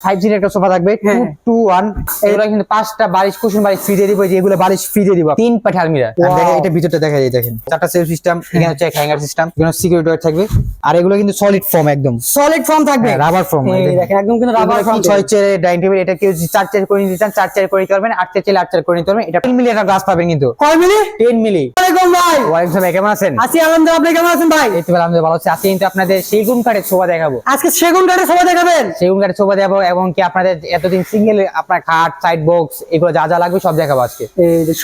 Five জির একটা sofa থাকবে টু হ্যাঁ। টু ওয়ান এগুলো কিন্তু পাঁচটা বালিশ কুশন বালিশ ফ্রি দিয়ে দিব যেগুলো বালিশ ফ্রি দিয়ে দিব। তিন পাঠে আলমিরা এটা ভিতরটা দেখা যায় দেখেন। চারটা সেল সিস্টেম এখানে হচ্ছে হ্যাঙ্গার সিস্টেম এখানে সিকিউরিটি ডোর থাকবে। আর এগুলো কিন্তু সলিড ফর্ম একদম। সলিড ফর্ম থাকবে। রাবার ফর্ম এই দেখেন একদম কিন্তু রাবার ফর্ম ছয় চেয়ারে ডাইনিং টেবিল এটা কেউ চার চেয়ার করে নিতে চান চার চেয়ার করে নিতে পারবেন আট চেয়ার আট চেয়ার করে নিতে পারবেন এটা টেন মিলি একটা গ্লাস পাবেন কিন্তু। কয় মিনিট টেন মিলি ওয়ালাইকুম ভাই? ওয়ালাইকুম সালাম কেমন আছেন? আছি আলহামদুলিল্লাহ আপনি কেমন আছেন ভাই? এই তো আলহামদুলিল্লাহ ভালো আছি। আজকে কিন্তু আপনাদের সেগুন কাঠের শোভা দেখাবো। আজকে সেগুন কাঠে সবাই দেখাবেন? সেগুন কাঠের শোভা দেখাবো এবং কি আপনাদের এতদিন সিঙ্গেল আপনার খাট সাইড বক্স এগুলো যা যা লাগবে সব দেখাবো আজকে।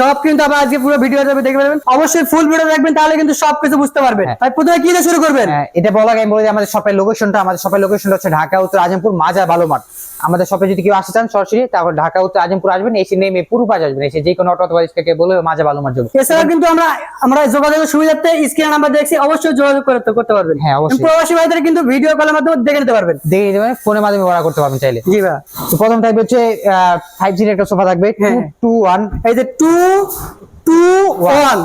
সব কিন্তু আবার আজকে পুরো ভিডিও যাবে দেখে অবশ্যই ফুল ভিডিও দেখবেন তাহলে কিন্তু সব কিছু বুঝতে পারবেন। হ্যাঁ। ভাই প্রথমে কি দিয়ে শুরু করবেন? হ্যাঁ, এটা বলা আমি বলে আমাদের শপের লোকেশনটা আমাদের শপের লোকেশনটা হচ্ছে ঢাকা উত্তর আজমপুর মাজা বালু মাঠ আমাদের শপে যদি কেউ আসতে চান সরাসরি তারপর ঢাকা উত্তর আজমপুর আসবেন এসে নেমে পুরো পাশ আসবেন এসে যে কোনো অটো অথবা রিক্সাকে বলে মাঝে ভালো যাব এছাড়া কিন্তু আমরা আমরা যোগাযোগের সুবিধার্থে স্ক্রিন নাম্বার দেখছি অবশ্যই যোগাযোগ করতে করতে পারবেন। হ্যাঁ, অবশ্যই। প্রবাসী ভাইদের কিন্তু ভিডিও কলের মাধ্যমে দেখে নিতে পারবেন। দেখে নিতে পারেন ফোনের মাধ্যমে অর্ডার করতে পারবেন চাইলে। জি ভাই। প্রথম থাকবে হচ্ছে ফাইভ জির একটা সোফা থাকবে টু। টু ওয়ান এই যে টু টু ওয়ান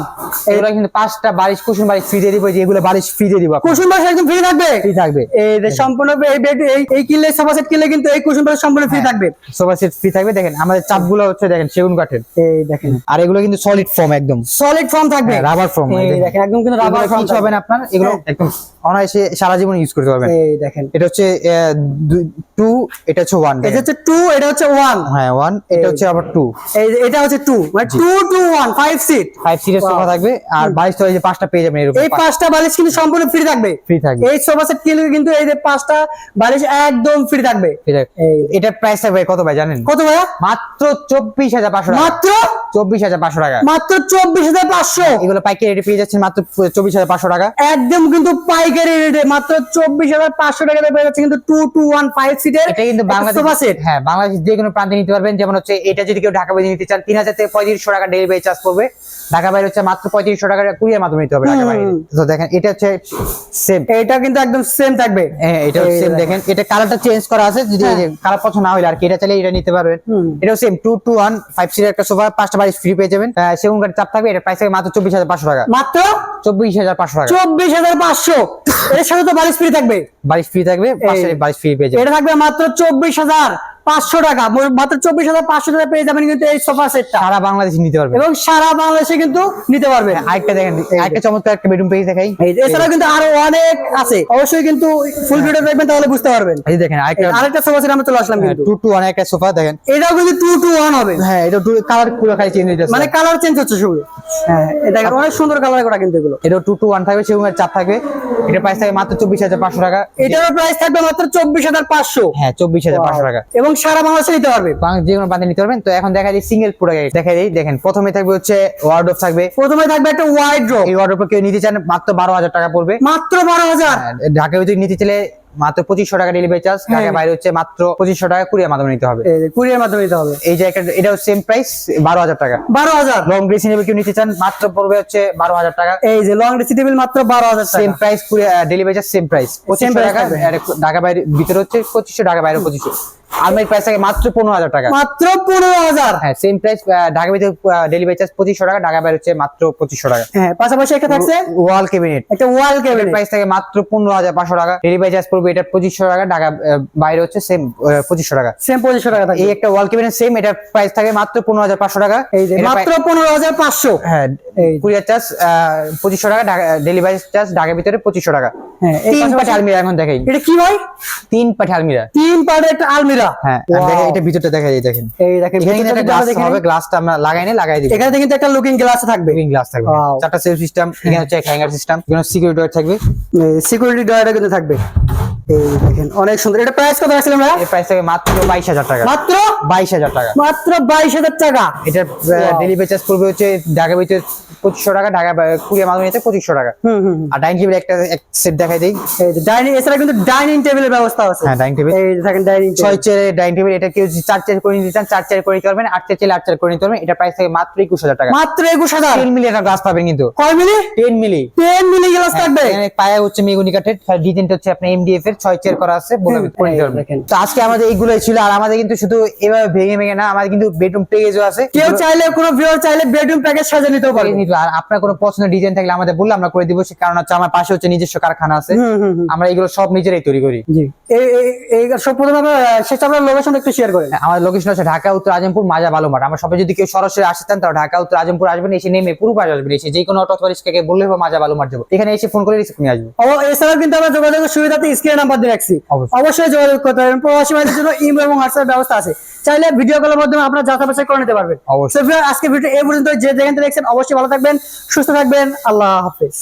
এগুলো কিন্তু পাঁচটা বালিশ কুসুম ফ্রি দিয়ে দিব যেগুলো বালিশ ফ্রি দিয়ে দিব কুসুম একদম ফ্রি থাকবে? ফ্রি থাকবে। এই সম্পূর্ণ এই বেড এই এই কিনলে সোফা সেট কিনলে কিন্তু এই কুসুম সম্পূর্ণ ফ্রি থাকবে। সোফা সেট ফ্রি থাকবে দেখেন আমাদের চাপগুলো হচ্ছে দেখেন সেগুন কাঠের। এই দেখেন। আর এগুলো কিন্তু সলিড ফর্ম একদম। সলিড ফর্ম থাকবে। রাবার ফর্ম এই দেখেন। একদম কিন্তু রাবার ফর্ম হবে না আপনার এগুলো হ্যাঁ। একদম অনায়াসে সারা জীবন ইউজ করতে পারবেন। এই দেখেন। এটা হচ্ছে টু এটা হচ্ছে ওয়ান এটা হচ্ছে টু এটা হচ্ছে ওয়ান হ্যাঁ ওয়ান এটা হচ্ছে আবার টু এটা হচ্ছে টু মানে two two one five seat five সিটের সোফা থাকবে আর বাইশ তো এই যে পাঁচটা পেয়ে যাবেন এই পাঁচটা বালিশ কিন্তু সম্পূর্ণ ফ্রি থাকবে। ফ্রি থাকবে। এই সোফা সেট কিনলে কিন্তু এই যে পাঁচটা বালিশ একদম ফ্রি থাকবে। এটার প্রাইস থাকবে কত ভাই জানেন? কত ভাইয়া? মাত্র চব্বিশ হাজার পাঁচশো মাত্র? চব্বিশ হাজার পাঁচশো টাকা। মাত্র চব্বিশ হাজার পাঁচশো। এগুলো পাইকারি রেটে পেয়ে যাচ্ছেন মাত্র চব্বিশ হাজার পাঁচশো টাকা। একদম কিন্তু পাইকারি রেটে মাত্র চব্বিশ হাজার পাঁচশো টাকাতে পেয়ে যাচ্ছে কিন্তু টু টু ওয়ান ফাইভ সিটের এটা কিন্তু বাংলাদেশ হ্যাঁ বাংলাদেশ যে কোনো প্রান্তে নিতে পারবেন। যেমন হচ্ছে এটা যদি কেউ ঢাকা বাইরে নিতে চান তিন হাজার থেকে পঁয়ত্রিশশো টাকা ডেলিভারি চার্জ পড়বে। ঢাকা বাইরে হচ্ছে মাত্র পঁয়ত্রিশশো টাকা কুড়িয়ার মাধ্যমে নিতে হবে ঢাকা বাইরে। তো দেখেন এটা হচ্ছে সেম এটা কিন্তু একদম সেম থাকবে। হ্যাঁ এটা সেম দেখেন। এটা কালারটা চেঞ্জ করা আছে। যদি হ্যাঁ। কালার পছন্দ না হলে আর কি এটা চাইলে এটা নিতে পারবেন। এটাও same two two one five সিটের একটা সোফা পাঁচটা বাড়ি ফ্রি পেয়ে যাবেন। সেগুন কাঠের চাপ থাকবে এটা প্রাইস মাত্র চব্বিশ হাজার পাঁচশো টাকা। মাত্র চব্বিশ হাজার পাঁচশো টাকা। চব্বিশ হাজার পাঁচশো। এর সাথে তো বালিশ ফ্রি থাকবে। বাড়ি ফ্রি থাকবে বাইশ ফ্রি পেয়ে এটা থাকবে মাত্র চব্বিশ হাজার। পাঁচশো টাকা। মাত্র চব্বিশ হাজার পাঁচশো টাকা পেয়ে যাবেন কিন্তু এই সোফা সেটটা সারা বাংলাদেশ নিতে পারবেন। এবং সারা বাংলাদেশে কিন্তু নিতে পারবেন। আরেকটা দেখেন আরেকটা চমৎকার একটা বেডরুম পেয়ে দেখাই। এছাড়াও কিন্তু আরও অনেক আছে। অবশ্যই কিন্তু ফুল ভিডিও দেখবেন তাহলে বুঝতে পারবেন। এই দেখেন আরেকটা আরেকটা সোফা সেট আমরা চলে আসলাম কিন্তু। টু টু ওয়ান একটা সোফা দেখেন। এটাও কিন্তু টু টু ওয়ান হবে। হ্যাঁ এটা কালার পুরো খালি চেঞ্জ হয়ে মানে কালার চেঞ্জ হচ্ছে শুধু। হ্যাঁ এটা অনেক সুন্দর কালার করা কিন্তু এগুলো। এটা টু টু ওয়ান থাকবে কাঠের চাপ থাকবে। এটা প্রাইস থাকবে মাত্র চব্বিশ হাজার পাঁচশো টাকা। এটার প্রাইস থাকবে মাত্র চব্বিশ হাজার পাঁচশো। হ্যাঁ চব্বিশ হাজার পাঁচশো টাকা। এবং সারা বাংলাদেশে নিতে পারবে। যে কোনো বান্ধে নিতে পারবেন। তো এখন দেখা যায় সিঙ্গেল প্রোডাক্ট দেখা যায় দেখেন প্রথমে থাকবে হচ্ছে ওয়ার্ড থাকবে। প্রথমে থাকবে একটা ওয়াইড ড্রপ এই ওয়ার্ডরোব কেউ নিতে চান মাত্র বারো হাজার টাকা পড়বে। মাত্র বারো হাজার। আর ঢাকা ভিতরে নিতে চাইলে মাত্র পঁচিশশো টাকা ডেলিভারি চার্জ ঢাকা হ্যাঁ। বাইরে হচ্ছে মাত্র পঁচিশশো টাকা কুড়ির মাধ্যমে নিতে হবে। কুরিয়ার মাধ্যমে নিতে হবে। এই যে একটা এটাও সেম প্রাইস বারো হাজার টাকা। বারো হাজার। লং ড্রেসিং কেউ নিতে চান মাত্র পড়বে হচ্ছে বারো হাজার টাকা। এই যে লং রিসিটেবল মাত্র বারো হাজার same price delivery charge same price পঁচিশশো টাকা ঢাকা বাইরে ভিতরে হচ্ছে পঁচিশশো টাকা বাইরে পঁচিশশো। আলমারি প্রাইস থাকে মাত্র পনেরো হাজার টাকা। মাত্র পনেরো হাজার? হ্যাঁ সেম প্রাইস ঢাকা ভিতরে ডেলিভারি চার্জ পঁচিশশো টাকা ঢাকা বাইরে হচ্ছে মাত্র পঁচিশশো টাকা। হ্যাঁ পাশাপাশি একটা থাকছে? ওয়াল ক্যাবিনেট একটা ওয়াল কেবল প্রাইস থাকে মাত্র পনেরো হাজার পাঁচশো টাকা। ডেলিভারি চার্জ পড়বে এটা পঁচিশশো টাকা ঢাকা বাইরে হচ্ছে সেম পঁচিশশো টাকা। সেম পঁচিশশো টাকা থাকবে। এই একটা ওয়াল ক্যাবিনেট সেম এটার প্রাইস থাকে মাত্র পনেরো হাজার পাঁচশো টাকা। এই যে মাত্র পনেরো হাজার পাঁচশো। হ্যাঁ কুরিয়ার চার্জ পঁচিশশো টাকা ডেলিভারি চার্জ ঢাকার ভিতরে পঁচিশশো টাকা। হ্যাঁ তিন পাশাপাশি- আলমিরা এখন দেখাই। এটা কি ভাই? তিন পাঠে আলমিরা। তিন পার্টের একটা আলমিরা? হ্যাঁ দেখেন এটা ভিতরটা দেখা যায় দেখেন। এই দেখেন এখানে একটা গ্লাস হবে গ্লাসটা আমরা লাগাই নি লাগাই দিই। এখানে কিন্তু একটা লুকিং গ্লাস থাকবে। গ্রিন গ্লাস থাকবে। চারটা সেলফ সিস্টেম এখানে হচ্ছে হ্যাঙ্গার সিস্টেম এখানে সিকিউরিটি ডোর থাকবে। সিকিউরিটি ডয়ারটা কিন্তু থাকবে। এই দেখেন অনেক সুন্দর। এটা প্রাইস কত রাখছিলাম আমরা এর প্রাইস থাকে মাত্র বাইশ হাজার টাকা। মাত্র? বাইশ হাজার টাকা। মাত্র বাইশ হাজার টাকা। এটার ডেলিভারি চার্জ পড়বে হচ্ছে ঢাকা ভিতরে পঁচিশশো টাকা ঢাকা কুড়িয়া মাধ্যমে নিতে পঁচিশশো টাকা। আর ডাইনিং টেবিল একটা সেট দেখাই দিই। ডাইনিং এছাড়া কিন্তু ডাইনিং টেবিলের ব্যবস্থা আছে। হ্যাঁ ডাইনিং টেবিল এই দেখেন ডাইনিং ছয় চেয়ারে ডাইনিং টেবিল এটা কেউ চার চেয়ার করে নিতে চান চার চেয়ার করে নিতে পারবেন আট চেয়ার চাইলে আট চেয়ার করে নিতে পারবেন। এটা প্রাইস থাকে মাত্র একুশ হাজার টাকা। মাত্র একুশ হাজার? টেন মিলি একটা গ্লাস পাবেন কিন্তু। কয় milli ten milli ten milli glass থাকবে? পায়া হচ্ছে মেগুনি কাঠের ডিজাইনটা হচ্ছে আপনার এমডিএফ এর ছয় চেয়ার করা আছে বলে করে নিতে পারবেন। তো আজকে আমাদের এইগুলোই ছিল আর আমাদের কিন্তু শুধু এভাবে ভেঙে ভেঙে না আমাদের কিন্তু বেডরুম পেজও আছে। কেউ চাইলে কোনো ভিউয়ার চাইলে বেডরুম প্যাকেজ সাজিয়ে নিতেও পারবে। কিন্তু আর আপনার কোনো পছন্দের ডিজাইন থাকলে আমাদের বললে আমরা করে দিব। সে কারণ হচ্ছে আমার পাশে হচ্ছে নিজস্ব কারখানা আছে। আমরা এগুলো সব নিজেরাই তৈরি করি। জি। এই এই- এই সব প্রথমে শেষ আপনার লোকেশন একটু শেয়ার করেন। আমাদের লোকেশন হচ্ছে ঢাকা উত্তর আজিমপুর মাজা বালু মাঠ আমার সবাই যদি কেউ সরাসরি আসতে চান তাহলে ঢাকা উত্তর আজিমপুর আসবেন এসে নেমে পুরো পাশ আসবেন। এসে যে কোনো অটো অথবা রিক্সাকে বললে হবে মাজা বালু মাঠ যাব। এখানে এসে ফোন করে রিসিভ নিয়ে আসব। ও এছাড়াও কিন্তু আমরা যোগাযোগের সুবিধাতে স্ক্রিনে নাম্বার দিয়ে রাখছি। অবশ্যই। অবশ্যই যোগাযোগ করতে পারবেন প্রবাসী ভাইদের জন্য ইমেল এবং হোয়াটসঅ্যাপ ব্যবস্থা আছে। চাইলে ভিডিও কলের মাধ্যমে আপনারা যাচাই বাছাই করে নিতে পারবেন। অবশ্যই। আজকে ভিডিও এই পর্যন্ত যে যেখান থেকে দেখছেন অবশ্যই ভালো থাকবেন সুস্থ থাকবেন। আল্লাহ হাফেজ।